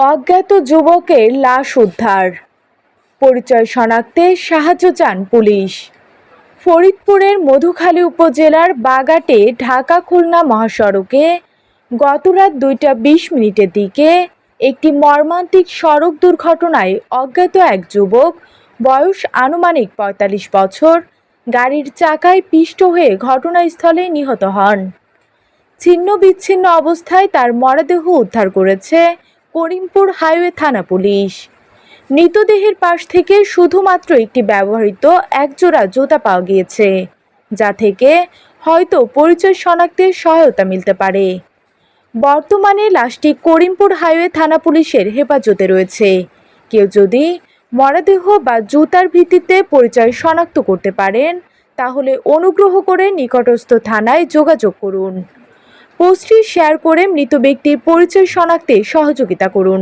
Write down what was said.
অজ্ঞাত যুবকের লাশ উদ্ধার। পরিচয় শনাক্তে সাহায্য চান পুলিশ। ফরিদপুরের মধুখালী উপজেলার বাগাটে ঢাকা খুলনা মহাসড়কে গতরাত দুইটা বিশ মিনিটের দিকে একটি মর্মান্তিক সড়ক দুর্ঘটনায় অজ্ঞাত এক যুবক, বয়স আনুমানিক পঁয়তাল্লিশ বছর, গাড়ির চাকায় পিষ্ট হয়ে ঘটনাস্থলে নিহত হন। ছিন্ন বিচ্ছিন্ন অবস্থায় তার মরদেহ উদ্ধার করেছে করিমপুর হাইওয়ে থানা পুলিশ। মৃতদেহের পাশ থেকে শুধুমাত্র একটি ব্যবহৃত একজোড়া জুতা পাওয়া গিয়েছে, যা থেকে হয়তো পরিচয় শনাক্তে সহায়তা মিলতে পারে। বর্তমানে লাশটি করিমপুর হাইওয়ে থানা পুলিশের হেফাজতে রয়েছে। কেউ যদি মরদেহ বা জুতার ভিত্তিতে পরিচয় শনাক্ত করতে পারেন, তাহলে অনুগ্রহ করে নিকটস্থ থানায় যোগাযোগ করুন। পোস্টটি শেয়ার করে মৃত ব্যক্তির পরিচয় শনাক্তে সহযোগিতা করুন।